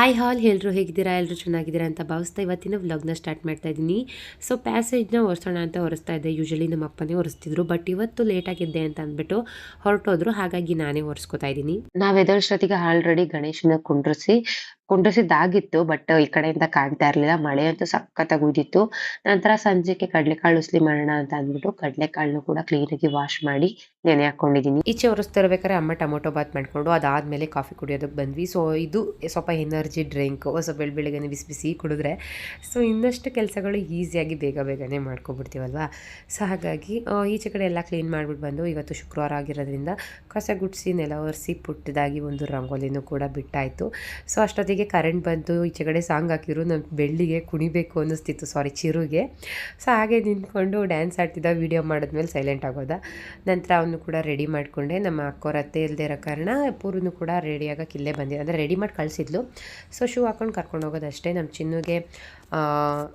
Hi ಹಾಲ್ ಎಲ್ಲರೂ ಹೇಗಿದ್ದೀರಾ? ಎಲ್ಲರೂ ಚೆನ್ನಾಗಿದ್ದೀರಾ ಅಂತ ಭಾವಿಸ್ತಾ ಇವತ್ತಿನ ವ್ಲಾಗ್ನ ಸ್ಟಾರ್ಟ್ ಮಾಡ್ತಾ ಇದ್ದೀನಿ. ಸೊ ಪ್ಯಾಸೇಜ್ನ ಒರೆಸೋಣ ಅಂತ ಒರೆಸ್ತಾ ಇದ್ದೆ. ಯೂಶಲಿ ನಮ್ಮ ಅಪ್ಪನೇ ಒರೆಸ್ತಿದ್ರು ಬಟ್ ಇವತ್ತು ಲೇಟ್ ಆಗಿದ್ದೆ ಅಂತ ಅಂದ್ಬಿಟ್ಟು ಹೊರಟೋದ್ರು. ಹಾಗಾಗಿ ನಾನೇ ಒರೆಸ್ಕೊತಾ ಇದ್ದೀನಿ. ನಾವು ಎದ್ದೇಳಷ್ಟೊತ್ತಿಗೆ ಆಲ್ರೆಡಿ ಗಣೇಶನ ಕುಂಡ್ರಿಸಿ ಕುಂಡ್ರಿಸಿದ್ದಾಗಿತ್ತು ಬಟ್ ಈ ಕಡೆಯಿಂದ ಕಾಣ್ತಾ ಇರ್ಲಿಲ್ಲ. ಮಳೆ ಅಂತೂ ಸಖತ್ತಾಗಿ ಉಯ್ದಿತ್ತು ನಂತರ ಸಂಜೆಗೆ ಕಡಲೆಕಾಳು ಉಸ್ಲಿ ಮಾಡೋಣ ಅಂತ ಅಂದ್ಬಿಟ್ಟು ಕಡಲೆಕಾಳನ್ನು ಕೂಡ ಕ್ಲೀನಾಗಿ ವಾಶ್ ಮಾಡಿ ನೆನೆ ಹಾಕೊಂಡಿದ್ದೀನಿ. ಈಚೆ ಒರೆಸ್ತಾ ಇರ್ಬೇಕಾದ್ರೆ ಅಮ್ಮ ಟೊಮೊಟೊ ಬಾತ್ ಮಾಡ್ಕೊಂಡು ಅದಾದಮೇಲೆ ಕಾಫಿ ಕುಡಿಯೋದಕ್ಕೆ ಬಂದ್ವಿ. ಸೊ ಇದು ಸ್ವಲ್ಪ ಎನರ್ಜಿ ಡ್ರಿಂಕ್ ಹೊಸ ಬೆಳ್ ಬೆಳಗ್ಗೆ ಬಿಸಿ ಬಿಸಿ ಕುಡಿದ್ರೆ. ಸೊ ಇನ್ನಷ್ಟು ಕೆಲಸಗಳು ಈಸಿಯಾಗಿ ಬೇಗ ಬೇಗನೆ ಮಾಡ್ಕೊಬಿಡ್ತೀವಲ್ವಾ? ಸೊ ಹಾಗಾಗಿ ಈಚೆ ಕಡೆ ಎಲ್ಲ ಕ್ಲೀನ್ ಮಾಡಿಬಿಟ್ಟು ಬಂದು ಇವತ್ತು ಶುಕ್ರವಾರ ಆಗಿರೋದ್ರಿಂದ ಕಸ ಗುಡಿಸಿ ನೆಲ ಒರೆಸಿ ಪುಟ್ಟದಾಗಿ ಒಂದು ರಂಗೋಲಿನೂ ಕೂಡ ಬಿಟ್ಟಾಯಿತು. ಸೊ ಅಷ್ಟೊತ್ತಿಗೆ ಕರೆಂಟ್ ಬಂತು ಈಚೆ ಕಡೆ ಸಾಂಗ್ ಹಾಕಿದ್ರು ನಮ್ಮ ಬೆಳ್ಳಿಗೆ ಕುಣಿಬೇಕು ಅನ್ನಿಸ್ತಿತ್ತು ಸಾರಿ ಚಿರುಗೆ. ಸೊ ಹಾಗೆ ನಿಂತ್ಕೊಂಡು ಡ್ಯಾನ್ಸ್ ಆಡ್ತಿದ್ದ ವೀಡಿಯೋ ಮಾಡಿದ್ಮೇಲೆ ಸೈಲೆಂಟ್ ಆಗೋದ. ನಂತರ ಅವನು ಕೂಡ ರೆಡಿ ಮಾಡಿಕೊಂಡೆ. ನಮ್ಮ ಅಕ್ಕೋರ, ಅತ್ತೆ ಇಲ್ಲದೆ ಇರೋ ಕಾರಣ ಪೂರ್ನು ಕೂಡ ರೆಡಿ ಇಲ್ಲೇ ಬಂದಿದ್ದ. ಅಂದರೆ ರೆಡಿ ಮಾಡಿ ಕಳಿಸಿದ್ಲು. ಸೊ ಶೂ ಹಾಕೊಂಡು ಕರ್ಕೊಂಡು ಹೋಗೋದಷ್ಟೇ. ನಮ್ಮ ಚಿನ್ನುಗೆ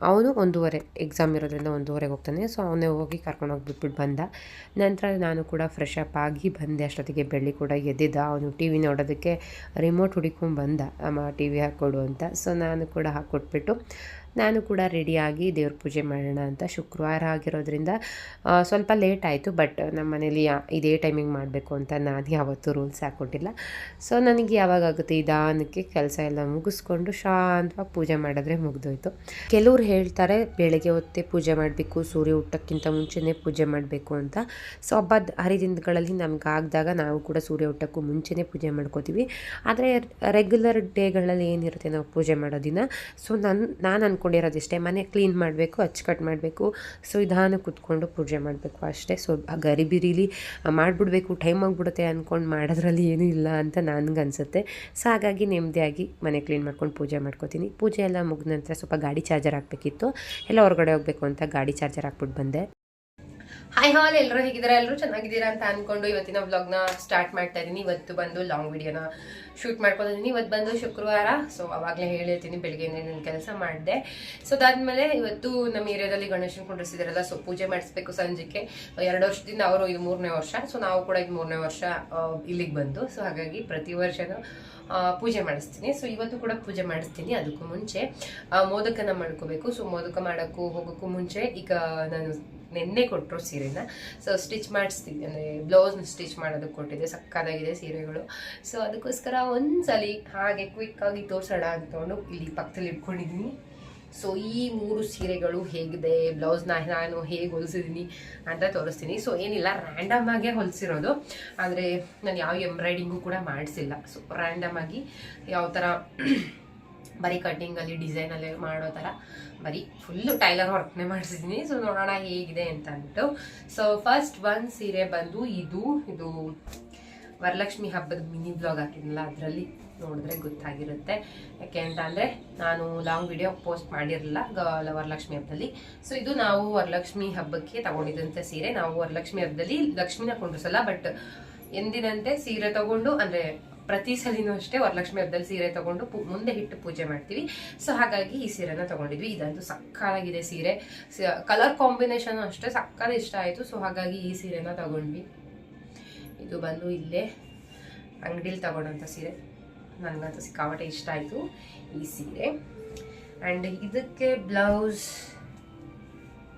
ಅವನು ಒಂದೂವರೆ ಎಕ್ಸಾಮ್ ಇರೋದ್ರಿಂದ ಒಂದೂವರೆಗೆ ಹೋಗ್ತಾನೆ. ಸೊ ಅವನೇ ಹೋಗಿ ಕರ್ಕೊಂಡೋಗಿ ಬಿಟ್ಬಿಟ್ಟು ಬಂದ. ನಂತರ ನಾನು ಕೂಡ ಫ್ರೆಶ್ ಅಪ್ ಆಗಿ ಬಂದೆ. ಅಷ್ಟೊತ್ತಿಗೆ ಬೆಳ್ಳಿ ಕೂಡ ಎದ್ದಿದ್ದ. ಅವನು ಟಿ ವಿ ನೋಡೋದಕ್ಕೆ ರಿಮೋಟ್ ಹುಡುಕೊಂಡು ಬಂದ. ಅಮ್ಮ ಟಿ ವಿ ಹಾಕ್ಕೊಡು ಅಂತ. ಸೊ ನಾನು ಕೂಡ ಹಾಕ್ಕೊಟ್ಬಿಟ್ಟು ನಾನು ಕೂಡ ರೆಡಿಯಾಗಿ ದೇವ್ರ ಪೂಜೆ ಮಾಡೋಣ ಅಂತ ಶುಕ್ರವಾರ ಆಗಿರೋದ್ರಿಂದ ಸ್ವಲ್ಪ ಲೇಟ್ ಆಯಿತು ಬಟ್ ನಮ್ಮ ಮನೇಲಿ ಇದೇ ಟೈಮಿಂಗ್ ಮಾಡಬೇಕು ಅಂತ ನಾನು ಯಾವತ್ತೂ ರೂಲ್ಸ್ ಹಾಕ್ಕೊಟ್ಟಿಲ್ಲ. ಸೊ ನನಗೆ ಯಾವಾಗ ಆಗುತ್ತೆ, ನಿಧಾನಕ್ಕೆ ಕೆಲಸ ಎಲ್ಲ ಮುಗಿಸ್ಕೊಂಡು ಶಾಂತವಾಗಿ ಪೂಜೆ ಮಾಡಿದ್ರೆ ಮುಗಿದೋಯ್ತು. ಕೆಲವ್ರು ಹೇಳ್ತಾರೆ, ಬೆಳಗ್ಗೆ ಹೊತ್ತೇ ಪೂಜೆ ಮಾಡಬೇಕು, ಸೂರ್ಯ ಹುಟ್ಟಕ್ಕಿಂತ ಮುಂಚೆನೇ ಪೂಜೆ ಮಾಡಬೇಕು ಅಂತ. ಸೊ ಹಬ್ಬದ ಹರಿದಿನಗಳಲ್ಲಿ ನಮ್ಗೆ ಆಗದಾಗ ನಾವು ಕೂಡ ಸೂರ್ಯ ಹುಟ್ಟಕ್ಕೂ ಮುಂಚೆನೇ ಪೂಜೆ ಮಾಡ್ಕೋತೀವಿ. ಆದರೆ ರೆಗ್ಯುಲರ್ ಡೇಗಳಲ್ಲಿ ಏನಿರುತ್ತೆ ನಾವು ಪೂಜೆ ಮಾಡೋ ದಿನ? ಸೊ ನನ್ನ ನಾನು ಅಂದ್ಕೊಂಡಿರೋದಿಷ್ಟೇ ಮನೆ ಕ್ಲೀನ್ ಮಾಡಬೇಕು, ಅಚ್ಚುಕಟ್ಟು ಮಾಡಬೇಕು. ಸೊ, ನಿಧಾನ ಕೂತ್ಕೊಂಡು ಪೂಜೆ ಮಾಡಬೇಕು ಅಷ್ಟೇ. ಸೊ, ಗರಿಬಿರಿಲಿ ಮಾಡಿಬಿಡ್ಬೇಕು ಟೈಮ್ ಆಗಿಬಿಡುತ್ತೆ ಅಂದ್ಕೊಂಡು ಮಾಡೋದ್ರಲ್ಲಿ ಏನೂ ಇಲ್ಲ ಅಂತ ನನಗೆ ಅನಿಸುತ್ತೆ ಸೊ, ಹಾಗಾಗಿ ನೆಮ್ಮದಿಯಾಗಿ ಮನೆ ಕ್ಲೀನ್ ಮಾಡ್ಕೊಂಡು ಪೂಜೆ ಮಾಡ್ಕೋತೀನಿ. ಪೂಜೆ ಎಲ್ಲ ಮುಗಿದ ನಂತರ ಸ್ವಲ್ಪ ಗಾಡಿ ಚಾರ್ಜರ್ ಹಾಕಬೇಕಿತ್ತು. ಎಲ್ಲ ಹೊರಗಡೆ ಹೋಗಬೇಕು ಅಂತ ಗಾಡಿ ಚಾರ್ಜರ್ ಹಾಕ್ಬಿಟ್ಟು ಬಂದೆ. ಹಾಯ್ ಹಾಲ್ ಎಲ್ಲರೂ ಹೇಗಿದ್ದಾರೆ? ಎಲ್ಲರೂ ಚೆನ್ನಾಗಿದ್ದೀರಾ ಅಂತ ಅನ್ಕೊಂಡು ಇವತ್ತಿನ ವ್ಲಾಗ್ನ ಸ್ಟಾರ್ಟ್ ಮಾಡ್ತಾ ಇದ್ದೀನಿ. ಇವತ್ತು ಬಂದು ಲಾಂಗ್ ವಿಡಿಯೋನ ಶೂಟ್ ಮಾಡ್ಕೊಂಡಿದ್ದೀನಿ ಇವತ್ತು ಬಂದು ಶುಕ್ರವಾರ ಸೊ ಅವಾಗಲೇ ಹೇಳಿರ್ತೀನಿ ಬೆಳಿಗ್ಗೆ ನಾನು ಕೆಲಸ ಮಾಡಿದೆ. ಸೊ ಅದಾದಮೇಲೆ ಇವತ್ತು ನಮ್ಮ ಏರಿಯಾದಲ್ಲಿ ಗಣೇಶನ ಕುಂಡ್ರಿಸಿದಾರಲ್ಲ ಸೊ ಪೂಜೆ ಮಾಡಿಸ್ಬೇಕು ಸಂಜೆಗೆ ಎರಡು ವರ್ಷದಿಂದ ಅವರು ಇದು ಮೂರನೇ ವರ್ಷ ಸೊ ನಾವು ಕೂಡ ಇದು ಮೂರನೇ ವರ್ಷ ಇಲ್ಲಿಗೆ ಬಂದು. ಸೊ ಹಾಗಾಗಿ ಪ್ರತಿ ವರ್ಷನೂ ಪೂಜೆ ಮಾಡಿಸ್ತೀನಿ. ಸೊ ಇವತ್ತು ಕೂಡ ಪೂಜೆ ಮಾಡಿಸ್ತೀನಿ. ಅದಕ್ಕೂ ಮುಂಚೆ ಮೋದಕನ ಮಾಡ್ಕೋಬೇಕು. ಸೊ ಮೋದಕ ಮಾಡೋಕ್ಕೂ ಹೋಗೋಕ್ಕೂ ಮುಂಚೆ ಈಗ ನಾನು ನೆನ್ನೆ ಕೊಟ್ಟರು ಸೀರೆನ. ಸೊ ಸ್ಟಿಚ್ ಮಾಡಿಸ್ತೀನಿ ಅಂದರೆ ಬ್ಲೌಸ್ನ ಸ್ಟಿಚ್ ಮಾಡೋದಕ್ಕೆ ಕೊಟ್ಟಿದ್ದೆ. ಸಕ್ಕತ್ತಾಗಿದೆ ಸೀರೆಗಳು. ಸೊ ಅದಕ್ಕೋಸ್ಕರ ಒಂದ್ಸಲಿ ಹಾಗೆ ಕ್ವಿಕ್ಕಾಗಿ ತೋರಿಸೋಣ ಅಂದ್ಕೊಂಡು ಇಲ್ಲಿ ಪಕ್ಕದಲ್ಲಿ ಇಟ್ಕೊಂಡಿದ್ದೀನಿ. ಸೊ ಈ ಮೂರು ಸೀರೆಗಳು ಹೇಗಿದೆ? ಬ್ಲೌಸ್ನ ನಾನು ಹೇಗೆ ಹೊಲಿಸಿದ್ದೀನಿ ಅಂತ ತೋರಿಸ್ತೀನಿ. ಸೊ ಏನಿಲ್ಲ ರ್ಯಾಂಡಮ್ ಆಗೇ ಹೊಲಿಸಿರೋದು. ಆದರೆ, ನಾನು ಯಾವ ಎಂಬ್ರಾಯ್ಡಿಂಗು ಕೂಡ ಮಾಡಿಸಿಲ್ಲ. ಸೊ ರ್ಯಾಂಡಮ್ ಆಗಿ ಯಾವ ಥರ ಬರೀ ಕಟ್ಟಿಂಗಲ್ಲಿ ಡಿಸೈನಲ್ಲಿ ಮಾಡೋ ಥರ ಬರೀ ಫುಲ್ಲು ಟೈಲರ್ ವರ್ಕ್ನೇ ಮಾಡಿಸಿದ್ದೀನಿ ಸೊ ನೋಡೋಣ ಹೇಗಿದೆ ಅಂತ ಅಂದ್ಬಿಟ್ಟು. ಸೊ ಫಸ್ಟ್ ಒಂದು ಸೀರೆ ಬಂದು ಇದು ಇದು ವರಲಕ್ಷ್ಮಿ ಹಬ್ಬದ ಮಿನಿ ಬ್ಲಾಗ್ ಹಾಕಿದ್ನಲ್ಲ, ಅದರಲ್ಲಿ ನೋಡಿದ್ರೆ ಗೊತ್ತಾಗಿರುತ್ತೆ. ಯಾಕೆ ಅಂತ ಅಂದರೆ, ನಾನು ಲಾಂಗ್ ವಿಡಿಯೋ ಪೋಸ್ಟ್ ಮಾಡಿರಲಿಲ್ಲ ವರಲಕ್ಷ್ಮಿ ಹಬ್ಬದಲ್ಲಿ. ಸೊ ಇದು ನಾವು ವರಲಕ್ಷ್ಮಿ ಹಬ್ಬಕ್ಕೆ ತಗೊಂಡಿದ್ದಂಥ ಸೀರೆ. ನಾವು ವರಲಕ್ಷ್ಮಿ ಹಬ್ಬದಲ್ಲಿ ಲಕ್ಷ್ಮಿನ ಕೊಂಡಿಸಲ್ಲ ಬಟ್ ಎಂದಿನಂತೆ ಸೀರೆ ತಗೊಂಡು, ಅಂದರೆ ಪ್ರತಿ ಸಲಿನೂ ಅಷ್ಟೇ ವರಲಕ್ಷ್ಮಿ ಹಬ್ಬದಲ್ಲಿ ಸೀರೆ ತಗೊಂಡು ಮುಂದೆ ಹಿಟ್ಟು ಪೂಜೆ ಮಾಡ್ತೀವಿ. ಸೊ ಹಾಗಾಗಿ ಈ ಸೀರೆನ ತಗೊಂಡಿದ್ವಿ. ಇದಂತೂ ಸಕ್ಕಾಗಿದೆ ಸೀರೆ. ಕಲರ್ ಕಾಂಬಿನೇಷನ್ ಅಷ್ಟೇ ಸಕ್ಕದ ಇಷ್ಟ ಆಯಿತು. ಸೊ ಹಾಗಾಗಿ ಈ ಸೀರೆನ ತಗೊಂಡ್ವಿ. ಇದು ಬಂದು ಇಲ್ಲೇ ಅಂಗಡಿಲಿ ತಗೊಂಡಂಥ ಸೀರೆ. ನನಗಂತೂ ಸಿಕ್ಕಾಪಟ್ಟೆ ಇಷ್ಟ ಆಯಿತು ಈ ಸೀರೆ. ಆ್ಯಂಡ್ ಇದಕ್ಕೆ ಬ್ಲೌಸ್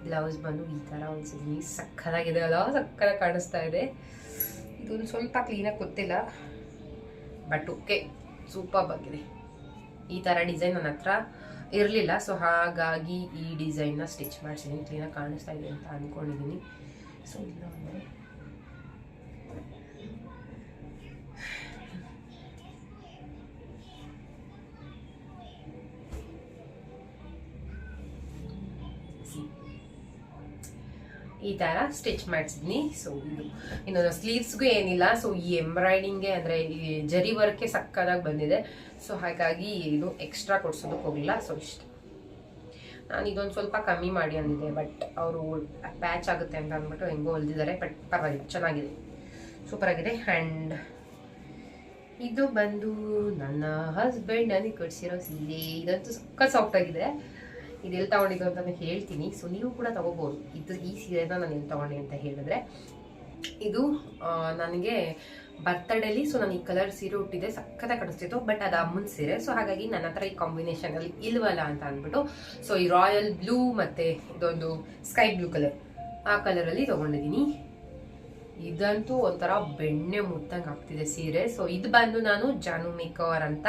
ಬ್ಲೌಸ್ ಬಂದು ಈ ಥರ ಒಂದು ಸೀರೆ ಸಕ್ಕದಾಗಿದೆ ಅಲ್ಲ ಸಕ್ಕತ್ತಾಗಿ ಕಾಣಿಸ್ತಾ ಇದೆ. ಇದೊಂದು ಸ್ವಲ್ಪ ಕ್ಲೀನಾಗಿ ಗೊತ್ತಿಲ್ಲ. ಬಟ್ ಓಕೆ ಸೂಪರ್ ಆಗಿದೆ. ಈ ಥರ ಡಿಸೈನ್ ನನ್ನ ಹತ್ರ ಇರಲಿಲ್ಲ. ಸೊ ಹಾಗಾಗಿ ಈ ಡಿಸೈನ್ನ ಸ್ಟಿಚ್ ಮಾಡಿಸಿದ್ದೀನಿ ಕ್ಲೀನಾಗಿ ಕಾಣಿಸ್ತಾ ಇದೆ ಅಂತ ಅಂದ್ಕೊಂಡಿದ್ದೀನಿ ಸೊ ಇಲ್ಲ ಅಂದರೆ ಈ ಥರ ಸ್ಟಿಚ್ ಮಾಡಿಸಿದ್ನಿ. ಸೊ ಇದು, ಇನ್ನೊಂದು ಸ್ಲೀವ್ಸ್ಗೂ ಏನಿಲ್ಲ. ಸೊ ಈ ಎಂಬ್ರಾಯ್ಡಿಂಗ್ಗೆ ಅಂದರೆ ಈ ಜರಿ ವರ್ಕೆ ಸಕ್ಕದಾಗಿ ಬಂದಿದೆ. ಸೊ ಹಾಗಾಗಿ ಇದು ಎಕ್ಸ್ಟ್ರಾ ಕೊಡ್ಸೋದಕ್ಕೆ ಹೋಗಿಲ್ಲ ಸೊ ಇಷ್ಟ. ನಾನು ಇದೊಂದು ಸ್ವಲ್ಪ ಕಮ್ಮಿ ಮಾಡಿ ಅಂದಿದ್ದೆ ಬಟ್ ಅವರು ಪ್ಯಾಚ್ ಆಗುತ್ತೆ ಅಂತ ಅಂದ್ಬಿಟ್ಟು ಹೆಂಗೋ ಹೊಲ್ದಿದ್ದಾರೆ ಬಟ್ ಪರವಾಗಿಲ್ಲ. ಚೆನ್ನಾಗಿದೆ. ಸೂಪರ್ ಆಗಿದೆ. ಆ್ಯಂಡ್ ಇದು ಬಂದು ನನ್ನ ಹಸ್ಬೆಂಡ್ ನನಗೆ ಕೊಡಿಸಿರೋ ಸೀರೆ. ಇದಂತೂ ಸಕ್ಕ ಸಾಫ್ಟ್ ಆಗಿದೆ. ಇದೆಲ್ಲಿ ತಗೊಂಡಿದ್ದು ಅಂತ ನಾನು ಹೇಳ್ತೀನಿ. ಸೊ ನೀವು ಕೂಡ ತಗೋಬೋದು. ಇದು ಈ ಸೀರೆನ ನಾನು ಎಲ್ಲಿ ತಗೊಂಡೆ ಅಂತ ಹೇಳಿದ್ರೆ, ಇದು ನನಗೆ ಬರ್ತಡೇಲಿ ಸೊ ನಾನು ಈ ಕಲರ್ ಸೀರೆ ಹುಟ್ಟಿದೆ ಸಕ್ಕತ್ತ ಕಾಣಿಸ್ತಿತ್ತು ಬಟ್ ಅದು ಅಮ್ಮನ ಸೀರೆ. ಸೊ ಹಾಗಾಗಿ ನನ್ನ ಹತ್ರ ಈ ಕಾಂಬಿನೇಷನ್ ಅಲ್ಲಿ ಇಲ್ವಲ್ಲ ಅಂತ ಅಂದ್ಬಿಟ್ಟು ಸೊ ಈ ರಾಯಲ್ ಬ್ಲೂ ಮತ್ತೆ ಇದೊಂದು ಸ್ಕೈ ಬ್ಲೂ ಕಲರ್ ಆ ಕಲರ್ ಅಲ್ಲಿ ತಗೊಂಡಿದ್ದೀನಿ. ಇದಂತೂ ಒಂಥರ ಬೆಣ್ಣೆ ಮುತ್ತಂಗೆ ಆಗ್ತಿದೆ ಸೀರೆ. ಸೊ ಇದು ಬಂದು ನಾನು ಜಾನು ಮೇಕವರ್ ಅಂತ.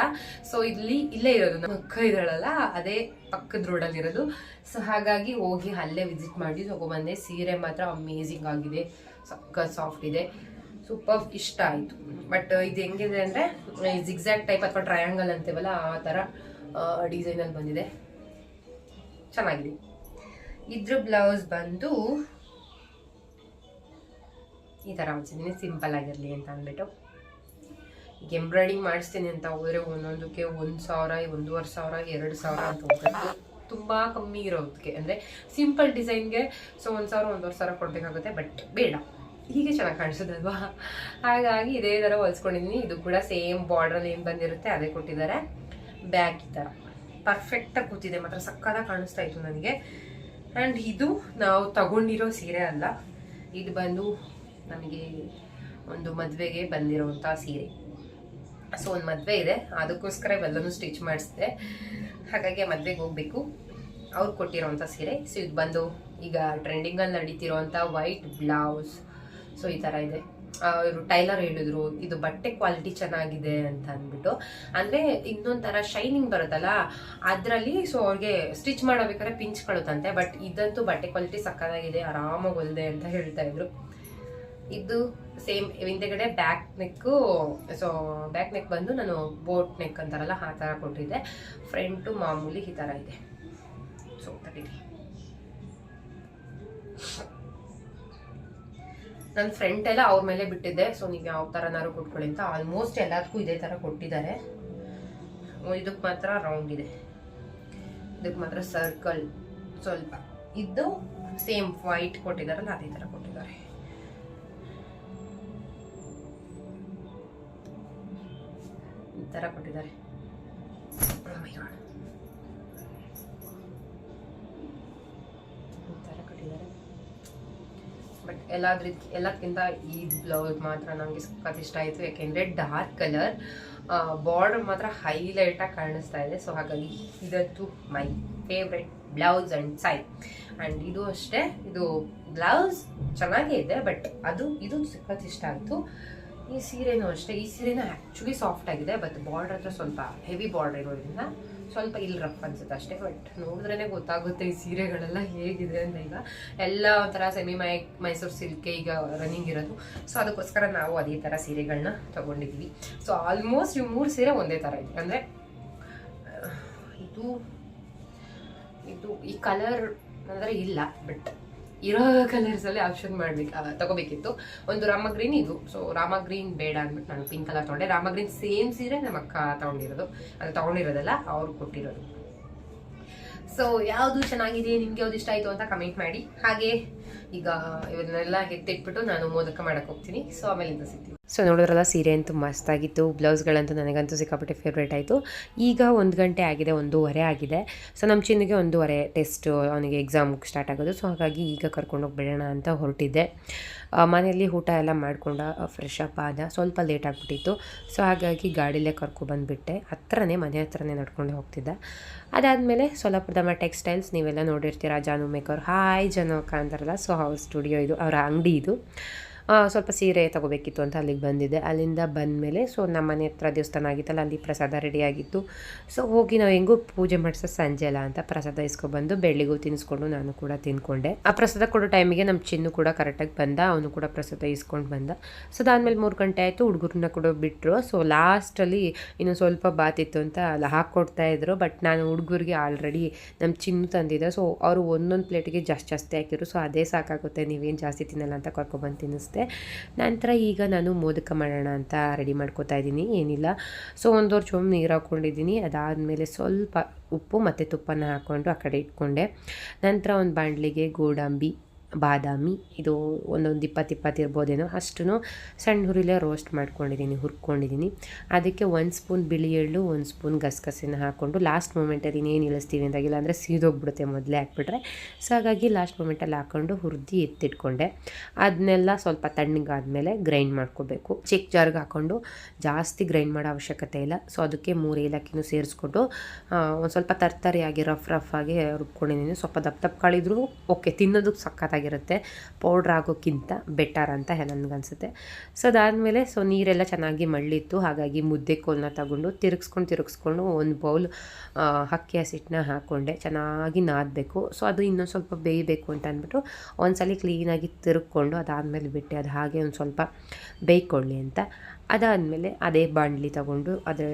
ಸೊ ಇಲ್ಲಿ, ಇಲ್ಲೇ ಇರೋದು. ನಮ್ಮ ಅಕ್ಕ ಇದ್ದಾಳಲ್ಲ, ಅದೇ ಪಕ್ಕದ ರೋಡಲ್ಲಿ ಇರೋದು. ಸೊ ಹಾಗಾಗಿ ಹೋಗಿ ಅಲ್ಲೇ ವಿಸಿಟ್ ಮಾಡಿ ತಗೊಬಂದೆ. ಸೀರೆ ಮಾತ್ರ ಅಮೇಝಿಂಗ್ ಆಗಿದೆ. ಸಕ್ಕ ಸಾಫ್ಟ್ ಇದೆ. ಸೂಪರ್ ಇಷ್ಟ ಆಯಿತು. ಬಟ್ ಇದು ಹೆಂಗಿದೆ ಅಂದರೆ ಜಿಗ್ಸಾಕ್ಟ್ ಟೈಪ್ ಅಥವಾ ಟ್ರಯಾಂಗಲ್ ಅಂತೀವಲ್ಲ, ಆ ಥರ ಡಿಸೈನಲ್ಲಿ ಬಂದಿದೆ. ಚೆನ್ನಾಗಿದೆ. ಇದ್ರ ಬ್ಲೌಸ್ ಬಂದು ಈ ಥರ ಹೊಲ್ಸಿದ್ದೀನಿ ಸಿಂಪಲ್ ಆಗಿರಲಿ ಅಂತ ಅಂದ್ಬಿಟ್ಟು. ಈಗ ಎಂಬ್ರಾಯ್ಡಿಂಗ್ ಮಾಡಿಸ್ತೀನಿ ಅಂತ ಹೋದರೆ ಒಂದೊಂದಕ್ಕೆ ಒಂದು ಸಾವಿರ, ಒಂದೂವರೆ ಸಾವಿರ, ಎರಡು ಸಾವಿರ ಅಂತ ಹೋಗುತ್ತೆ. ತುಂಬ ಕಮ್ಮಿ ಇರೋದಕ್ಕೆ ಅಂದರೆ ಸಿಂಪಲ್ ಡಿಸೈನ್ಗೆ ಸೊ ಒಂದು ಸಾವಿರ, ಒಂದೂವರೆ ಸಾವಿರ ಕೊಡಬೇಕಾಗುತ್ತೆ, ಬಟ್ ಬೇಡ. ಹೀಗೆ ಚೆನ್ನಾಗಿ ಕಾಣಿಸೋದಲ್ವಾ ಹಾಗಾಗಿ ಇದೇ ಥರ ಹೊಲಿಸ್ಕೊಂಡಿದ್ದೀನಿ ಇದು ಕೂಡ ಸೇಮ್ ಬಾರ್ಡ್ರಲ್ಲಿ ಏನು ಬಂದಿರುತ್ತೆ, ಅದೇ ಕೊಟ್ಟಿದ್ದಾರೆ. ಬ್ಯಾಕ್ ಈ ಥರ. ಪರ್ಫೆಕ್ಟಾಗಿ ಕೂತಿದೆ, ಮಾತ್ರ ಸಕ್ಕತ್ತಾಗಿ ಕಾಣಿಸ್ತಾ ಇತ್ತು ನನಗೆ. ಆ್ಯಂಡ್ ಇದು ನಾವು ತಗೊಂಡಿರೋ ಸೀರೆ ಅಲ್ಲ. ಇದು ಬಂದು ನಮಗೆ ಒಂದು ಮದುವೆಗೆ ಬಂದಿರುವಂಥ ಸೀರೆ. ಸೊ ಒಂದು ಮದುವೆ ಇದೆ. ಅದಕ್ಕೋಸ್ಕರ ಇವೆಲ್ಲನೂ ಸ್ಟಿಚ್ ಮಾಡಿಸಿದೆ. ಹಾಗಾಗಿ ಮದುವೆಗೆ ಹೋಗಬೇಕು. ಅವ್ರು ಕೊಟ್ಟಿರೋವಂಥ ಸೀರೆ. ಸೊ ಇದು ಬಂದು ಈಗ ಟ್ರೆಂಡಿಂಗಲ್ಲಿ ನಡೀತಿರೋವಂಥ ವೈಟ್ ಬ್ಲೌಸ್ ಸೊ ಈ ಥರ ಇದೆ. ಅವರು ಟೈಲರ್ ಹೇಳಿದ್ರು, ಇದು ಬಟ್ಟೆ ಕ್ವಾಲಿಟಿ ಚೆನ್ನಾಗಿದೆ ಅಂತ ಅಂದ್ಬಿಟ್ಟು. ಅಂದರೆ ಇನ್ನೊಂಥರ ಥರ ಶೈನಿಂಗ್ ಬರುತ್ತಲ್ಲ, ಅದರಲ್ಲಿ ಸೊ ಅವ್ರಿಗೆ ಸ್ಟಿಚ್ ಮಾಡೋಬೇಕಾದ್ರೆ ಪಿಂಚ್ಕೊಳ್ಳುತ್ತಂತೆ ಬಟ್ ಇದಂತೂ ಬಟ್ಟೆ ಕ್ವಾಲಿಟಿ ಸಕ್ಕತ್ತಾಗಿದೆ, ಆರಾಮಾಗಿ ಹೊಲ್ದೆ ಅಂತ ಹೇಳ್ತಾ ಇದ್ರು. ಇದು ಸೇಮ್ ಹಿಂದೆಗಡೆ back neck so back neck ಬಂದು ನಾನು ಬೋಟ್ ನೆಕ್ ಅಂತಾರಲ್ಲ, ಆ ಥರ ಕೊಟ್ಟಿದ್ದೆ. ಫ್ರಂಟು ಮಾಮೂಲಿ ಈ ಥರ ಇದೆ. ಸೊ ತಡೀರಿ. ನನ್ನ ಫ್ರೆಂಡ್ ಎಲ್ಲ ಅವ್ರ ಮೇಲೆ ಬಿಟ್ಟಿದ್ದೆ ಸೊ ನೀವು ಯಾವ ಥರನಾರು ಕೊಟ್ಕೊಳ್ಳಿ ಅಂತ. ಆಲ್ಮೋಸ್ಟ್ ಎಲ್ಲದಕ್ಕೂ ಇದೇ ಥರ ಕೊಟ್ಟಿದ್ದಾರೆ. ಇದಕ್ಕೆ ಮಾತ್ರ ರೌಂಡ್ ಇದೆ. ಇದಕ್ಕೆ ಮಾತ್ರ ಸರ್ಕಲ್ ಸ್ವಲ್ಪ. ಇದು ಸೇಮ್ ವೈಟ್ ಕೊಟ್ಟಿದ್ದಾರಲ್ಲ ಅದೇ ಥರ ಕೊಟ್ಟಿದ್ದಾರೆ. ಥರ ಕೊಟ್ಟಿದ್ದಾರೆ. Oh ಥರ ಕೊಟ್ಟಿದ್ದಾರೆ. ಬಟ್ ಎಲ್ಲಾದ್ರೂ ಎಲ್ಲಕ್ಕಿಂತ ಈ ಬ್ಲೌಸ್ ಮಾತ್ರ ನನಗೆ ಸಖತ್ ಇಷ್ಟ ಆಯಿತು. ಯಾಕೆಂದರೆ ಡಾರ್ಕ್ ಕಲರ್ ಬಾರ್ಡರ್ ಮಾತ್ರ ಹೈಲೈಟಾಗಿ ಕಾಣಿಸ್ತಾ ಇದೆ. ಸೊ ಹಾಗಾಗಿ ಇದಂತೂ ಮೈ ಫೇವ್ರೆಟ್ ಬ್ಲೌಸ್ ಆ್ಯಂಡ್ ಸೈ ಆ್ಯಂಡ್ ಇದು ಅಷ್ಟೇ. ಇದು ಬ್ಲೌಸ್ ಚೆನ್ನಾಗೇ ಇದೆ ಬಟ್ ಅದು ಇದು ಸಖತ್ ಇಷ್ಟ ಆಯಿತು. ಈ ಸೀರೆನೂ ಅಷ್ಟೇ, ಈ ಸೀರೆನೂ ಆ್ಯಕ್ಚುಲಿ ಸಾಫ್ಟ್ ಆಗಿದೆ ಬಟ್ ಬಾರ್ಡರ್ ಹತ್ರ ಸ್ವಲ್ಪ ಹೆವಿ ಬಾರ್ಡರ್ ಇರೋದ್ರಿಂದ ಸ್ವಲ್ಪ ಇಲ್ಲಿ ರಫ್ ಅನ್ಸುತ್ತೆ ಅಷ್ಟೇ. ಬಟ್ ನೋಡಿದ್ರೇ ಗೊತ್ತಾಗುತ್ತೆ ಈ ಸೀರೆಗಳೆಲ್ಲ ಹೇಗಿದೆ ಅಂತ ಈಗ. ಎಲ್ಲ ಒಂಥರ ಸೆಮಿ ಮೈ ಮೈಸೂರು ಸಿಲ್ಕೆ ಈಗ ರನ್ನಿಂಗ್ ಇರೋದು. ಸೊ ಅದಕ್ಕೋಸ್ಕರ ನಾವು ಅದೇ ಥರ ಸೀರೆಗಳನ್ನ ತೊಗೊಂಡಿದ್ದೀವಿ. ಸೊ ಆಲ್ಮೋಸ್ಟ್ ಈ ಮೂರು ಸೀರೆ ಒಂದೇ ಥರ ಇದೆ. ಅಂದರೆ, ಇದು ಇದು ಈ ಕಲರ್ ಅಂದರೆ ಇಲ್ಲ ಬಟ್ ಇರೋ ಕಲರ್ಸಲ್ಲಿ ಆಪ್ಷನ್ ಮಾಡ್ಬೇಕು ತಗೋಬೇಕಿತ್ತು. ಒಂದು ರಾಮ ಗ್ರೀನ್ ಇದು. ಸೊ ರಾಮ ಗ್ರೀನ್ ಬೇಡ ಅಂದ್ಬಿಟ್ಟು ನಾನು ಪಿಂಕ್ ಕಲರ್ ತೊಗೊಂಡೆ. ರಾಮ ಗ್ರೀನ್ ಸೇಮ್ ಸೀರೆ ನಮ್ಮ ಅಕ್ಕ ತಗೊಂಡಿರೋದು. ಅದು ತಗೊಂಡಿರೋದಲ್ಲ, ಅವ್ರು ಕೊಟ್ಟಿರೋದು. ಸೊ ಯಾವುದು ಚೆನ್ನಾಗಿದೆ, ನಿಮ್ಗೆ ಯಾವ್ದು ಇಷ್ಟ ಆಯಿತು ಅಂತ ಕಮೆಂಟ್ ಮಾಡಿ. ಹಾಗೆ ಈಗ ಇವನ್ನೆಲ್ಲ ಎತ್ತಿಟ್ಬಿಟ್ಟು ನಾನು ಮೋದಕ ಮಾಡಕ್ಕೆ ಹೋಗ್ತೀನಿ. ಸೊ ಆಮೇಲಿಂದ ಸಿಗ್ತೀನಿ. ಸೊ ನೋಡಿದ್ರಲ್ಲ, ಸೀರೆ ಅಂತೂ ಮಸ್ತಾಗಿತ್ತು ಬ್ಲೌಸ್ಗಳಂತೂ ನನಗಂತೂ ಸಿಕ್ಕಾಪಟ್ಟೆ ಫೇವ್ರೇಟ್ ಆಯಿತು. ಈಗ ಒಂದು ಗಂಟೆ ಆಗಿದೆ, ಒಂದೂವರೆ ಆಗಿದೆ. ಸೊ ನಮ್ಮ ಚಿನ್ನಿಗೆ ಒಂದೂವರೆ ಟೆಸ್ಟ್ ಅವನಿಗೆ ಎಕ್ಸಾಮ್ ಸ್ಟಾರ್ಟ್ ಆಗೋದು. ಸೊ ಹಾಗಾಗಿ ಈಗ ಕರ್ಕೊಂಡೋಗಿ ಬಿಡೋಣ ಅಂತ ಹೊರಟಿದ್ದೆ. ಮನೆಯಲ್ಲಿ ಊಟ ಎಲ್ಲ ಮಾಡಿಕೊಂಡ ಫ್ರೆಶ್ ಅಪ್ ಆದ ಸ್ವಲ್ಪ ಲೇಟ್ ಆಗಿಬಿಟ್ಟಿತ್ತು. ಸೊ ಹಾಗಾಗಿ ಗಾಡಿಲೇ ಕರ್ಕೊಬಂದುಬಿಟ್ಟೆ ಹತ್ರನೇ, ಮನೆ ಹತ್ರನೇ ನಡ್ಕೊಂಡು ಹೋಗ್ತಿದ್ದೆ. ಅದಾದಮೇಲೆ ಮ ಟೆಕ್ಸ್ಟೈಲ್ಸ್ ನೀವೆಲ್ಲ ನೋಡಿರ್ತೀರ? ಜಾನು ಮೇಕರ್ ಹಾಯ್ ಜನೋಕ ಅಂತಾರಲ್ಲ ಸೊ ಅವ್ರ ಸ್ಟುಡಿಯೋ ಇದು, ಅವರ ಅಂಗಡಿ ಇದು. ಸ್ವಲ್ಪ ಸೀರೆ ತೊಗೋಬೇಕಿತ್ತು ಅಂತ ಅಲ್ಲಿಗೆ ಬಂದಿದ್ದೆ. ಅಲ್ಲಿಂದ ಬಂದಮೇಲೆ ಸೊ ನಮ್ಮ ಮನೆ ಹತ್ರ ದೇವಸ್ಥಾನ ಆಗಿತ್ತಲ್ಲ, ಅಲ್ಲಿ ಪ್ರಸಾದ ರೆಡಿಯಾಗಿತ್ತು ಸೊ ಹೋಗಿ ನಾವು ಹೆಂಗೂ ಪೂಜೆ ಮಾಡಿಸೋ ಸಂಜೆ ಅಲ್ಲ ಅಂತ ಪ್ರಸಾದ ಇಸ್ಕೊಬಂದು ಬೆಳ್ಳಿಗೂ ತಿನ್ನಿಸ್ಕೊಂಡು ನಾನು ಕೂಡ ತಿನ್ಕೊಂಡೆ ಆ ಪ್ರಸಾದ ಕೊಡೋ ಟೈಮಿಗೆ ನಮ್ಮ ಚಿನ್ನು ಕೂಡ ಕರೆಕ್ಟಾಗಿ ಬಂದ, ಅವನು ಕೂಡ ಪ್ರಸಾದ ಇಸ್ಕೊಂಡು ಬಂದ. ಸೊ ಅದಾದಮೇಲೆ ಮೂರು ಗಂಟೆ ಆಯಿತು ಹುಡುಗರನ್ನ ಕೂಡ ಬಿಟ್ಟರು ಸೊ ಲಾಸ್ಟಲ್ಲಿ ಇನ್ನು ಸ್ವಲ್ಪ ಬಾತಿತ್ತು ಅಂತ ಅಲ್ಲಿ ಹಾಕ್ಕೊಡ್ತಾ ಇದ್ರು ಬಟ್ ನಾನು ಹುಡುಗರಿಗೆ ಆಲ್ರೆಡಿ ನಮ್ಮ ಚಿನ್ನು ತಂದಿದ್ದೆ. ಸೊ ಅವರು ಒಂದೊಂದು ಪ್ಲೇಟಿಗೆ ಜಾಸ್ತಿ ಜಾಸ್ತಿ ಹಾಕಿದ್ರು. ಸೊ ಅದೇ ಸಾಕಾಗುತ್ತೆ, ನೀವೇನು ಜಾಸ್ತಿ ತಿನ್ನಲ್ಲ ಅಂತ ಕರ್ಕೊಬಂದು ತಿನ್ನಿಸ್ದೆ. ನಂತರ ಈಗ ನಾನು ಮೋದಕ ಮಾಡೋಣ ಅಂತ ರೆಡಿ ಮಾಡ್ಕೋತಾ ಇದ್ದೀನಿ. ಏನಿಲ್ಲ. ಸೊ ಒಂದೂವರೆ ಚೊಂಬು ನೀರು ಹಾಕ್ಕೊಂಡಿದ್ದೀನಿ. ಅದಾದಮೇಲೆ ಸ್ವಲ್ಪ ಉಪ್ಪು ಮತ್ತು ತುಪ್ಪನ ಹಾಕ್ಕೊಂಡು ಆ ಕಡೆ ಇಟ್ಕೊಂಡೆ. ನಂತರ ಒಂದು ಬಾಣಲಿಗೆ ಗೋಡಂಬಿ ಬಾದಾಮಿ. ಇದು ಒಂದೊಂದು ಇಪ್ಪತ್ತು ಇಪ್ಪತ್ತು ಇರ್ಬೋದೇನೋ ಅಷ್ಟು ಸಣ್ಣ ಹುರಿಲೇ ರೋಸ್ಟ್ ಮಾಡ್ಕೊಂಡಿದ್ದೀನಿ ಹುರ್ಕೊಂಡಿದ್ದೀನಿ ಅದಕ್ಕೆ ಒಂದು ಸ್ಪೂನ್ ಬಿಳಿ ಎಳ್ಳು, ಒಂದು ಸ್ಪೂನ್ ಗಸಗಸೆನ ಹಾಕ್ಕೊಂಡು ಲಾಸ್ಟ್ ಮೂಮೆಂಟಲ್ಲಿ ಇನ್ನೇನು ಇಳಿಸ್ತೀವಿ ಅಂದಾಗಿಲ್ಲ ಅಂದರೆ ಸೀದೋಗ್ಬಿಡುತ್ತೆ ಮೊದಲೇ ಹಾಕ್ಬಿಟ್ರೆ. ಸೊ ಹಾಗಾಗಿ ಲಾಸ್ಟ್ ಮೂಮೆಂಟಲ್ಲಿ ಹಾಕ್ಕೊಂಡು ಹುರಿದು ಎತ್ತಿಟ್ಕೊಂಡೆ. ಅದನ್ನೆಲ್ಲ ಸ್ವಲ್ಪ ತಣ್ಣಗಾದ್ಮೇಲೆ ಗ್ರೈಂಡ್ ಮಾಡ್ಕೋಬೇಕು. ಚಿಕ್ಕ ಜಾರ್ಗೆ ಹಾಕ್ಕೊಂಡು ಜಾಸ್ತಿ ಗ್ರೈಂಡ್ ಮಾಡೋ ಅವಶ್ಯಕತೆ ಇಲ್ಲ. ಸೊ ಅದಕ್ಕೆ ಮೂರು ಏಲಕ್ಕಿನೂ ಸೇರಿಸ್ಕೊಂಡು ಒಂದು ಸ್ವಲ್ಪ ತರ್ತರಿಯಾಗಿ ರಫ್ ರಫ್ ಆಗಿ ರುಬ್ಕೊಂಡಿದ್ದೀನಿ ಸ್ವಲ್ಪ ದಪ್ಪ ದಪ್ಪ ಕಾಳಿದ್ರು ಓಕೆ ತಿನ್ನೋದಕ್ಕೆ ಸಖತ್ತಾಗಿರುತ್ತೆ ಪೌಡ್ರ್ ಆಗೋಕ್ಕಿಂತ ಬೆಟರ್ ಅಂತ ನನಗನ್ಸುತ್ತೆ. ಸೊ ಅದಾದಮೇಲೆ ಸೊ ನೀರೆಲ್ಲ ಚೆನ್ನಾಗಿ ಮಳ್ಳಿತ್ತು. ಹಾಗಾಗಿ ಮುದ್ದೆ ಕೋಲನ್ನ ತಗೊಂಡು ತಿರುಗಿಸ್ಕೊಂಡು ತಿರುಗಿಸ್ಕೊಂಡು ಒಂದು ಬೌಲ್ ಅಕ್ಕಿ ಹಸಿಟ್ಟನ್ನ ಹಾಕ್ಕೊಂಡೆ ಚೆನ್ನಾಗಿ ನಾದಬೇಕು. ಸೊ ಅದು ಇನ್ನೊಂದು ಸ್ವಲ್ಪ ಬೇಯಬೇಕು ಅಂತ ಅಂದ್ಬಿಟ್ಟು ಒಂದ್ಸಲ ಕ್ಲೀನಾಗಿ ತಿರುಗ್ಕೊಂಡು ಅದಾದಮೇಲೆ ಬಿಟ್ಟೆ. ಅದು ಹಾಗೆ ಒಂದು ಸ್ವಲ್ಪ ಬೇಯ್ಕೊಳ್ಳಿ ಅಂತ. ಅದಾದಮೇಲೆ ಅದೇ ಬಾಂಡ್ಲಿ ತಗೊಂಡು ಅದೇ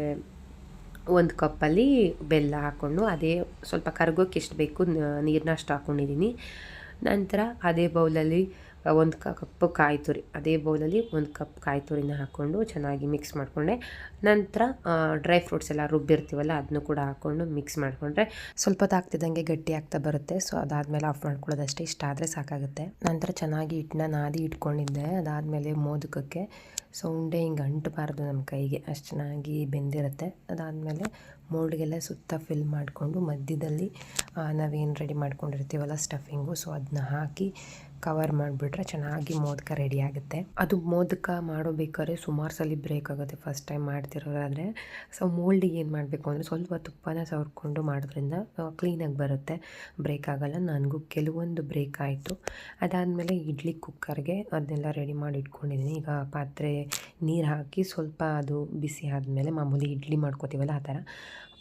ಒಂದು ಕಪ್ಪಲ್ಲಿ ಬೆಲ್ಲ ಹಾಕ್ಕೊಂಡು ಅದೇ ಸ್ವಲ್ಪ ಕರ್ಗೋಕ್ಕೆ ಎಷ್ಟು ಬೇಕು ನೀರನ್ನ ಅಷ್ಟು ಹಾಕ್ಕೊಂಡಿದ್ದೀನಿ ನಂತರ ಅದೇ ಬೌಲಲ್ಲಿ ಒಂದು ಕಪ್ ಕಾಯಿ ತುರಿ ಅದೇ ಬೌಲಲ್ಲಿ ಒಂದು ಕಪ್ ಕಾಯಿ ತುರಿನ ಹಾಕ್ಕೊಂಡು ಚೆನ್ನಾಗಿ ಮಿಕ್ಸ್ ಮಾಡಿಕೊಂಡೆ. ನಂತರ ಡ್ರೈ ಫ್ರೂಟ್ಸ್ ಎಲ್ಲ ರುಬ್ಬಿರ್ತೀವಲ್ಲ ಅದನ್ನು ಕೂಡ ಹಾಕ್ಕೊಂಡು ಮಿಕ್ಸ್ ಮಾಡಿಕೊಂಡ್ರೆ ಸ್ವಲ್ಪ ತಾಗ್ತಿದ್ದಂಗೆ ಗಟ್ಟಿ ಆಗ್ತಾ ಬರುತ್ತೆ. ಸೊ ಅದಾದಮೇಲೆ ಆಫ್ ಮಾಡ್ಕೊಳ್ಳೋದಷ್ಟೇ ಇಷ್ಟ ಆದರೆ ಸಾಕಾಗುತ್ತೆ. ನಂತರ ಚೆನ್ನಾಗಿ ಹಿಟ್ಟನ್ನ ನಾದಿ ಇಟ್ಕೊಂಡಿದ್ದೆ. ಅದಾದಮೇಲೆ ಮೋದಕಕ್ಕೆ ಸೊ ಉಂಡೆ ಹಿಂಗೆ ಅಂಟಬಾರ್ದು ನಮ್ಮ ಕೈಗೆ. ಅಷ್ಟು ಚೆನ್ನಾಗಿ ಬೆಂದಿರುತ್ತೆ. ಅದಾದಮೇಲೆ ಮೋಲ್ಡ್ಗೆಲ್ಲ ಸುತ್ತ ಫಿಲ್ ಮಾಡಿಕೊಂಡು ಮಧ್ಯದಲ್ಲಿ ನಾವೇನು ರೆಡಿ ಮಾಡ್ಕೊಂಡಿರ್ತೀವಲ್ಲ ಸ್ಟಫಿಂಗು ಸೊ ಅದನ್ನ ಹಾಕಿ ಕವರ್ ಮಾಡಿಬಿಟ್ರೆ ಚೆನ್ನಾಗಿ ಮೋದಕ ರೆಡಿ ಆಗುತ್ತೆ. ಅದು ಮೋದಕ ಮಾಡೋಬೇಕಾದ್ರೆ ಸುಮಾರು ಸಲ ಬ್ರೇಕ್ ಆಗುತ್ತೆ ಫಸ್ಟ್ ಟೈಮ್ ಮಾಡ್ತಿರೋದಾದರೆ ಸೊ ಮೋಲ್ಡಿಗೆ ಏನು ಮಾಡಬೇಕು ಅಂದರೆ ಸ್ವಲ್ಪ ತುಪ್ಪನ ಸವರ್ಕೊಂಡು ಮಾಡೋದ್ರಿಂದ ಕ್ಲೀನಾಗಿ ಬರುತ್ತೆ. ಬ್ರೇಕ್ ಆಗೋಲ್ಲ. ನನಗೂ ಕೆಲವೊಂದು ಬ್ರೇಕ್ ಆಯಿತು. ಅದಾದಮೇಲೆ ಇಡ್ಲಿ ಕುಕ್ಕರ್ಗೆ ಅದನ್ನೆಲ್ಲ ರೆಡಿ ಮಾಡಿ ಇಟ್ಕೊಂಡಿದ್ದೀನಿ. ಈಗ ಪಾತ್ರೆ ನೀರು ಹಾಕಿ ಸ್ವಲ್ಪ ಅದು ಬಿಸಿ ಆದಮೇಲೆ ಮಾಮೂಲಿ ಇಡ್ಲಿ ಮಾಡ್ಕೋತೀವಲ್ಲ ಆ ಥರ.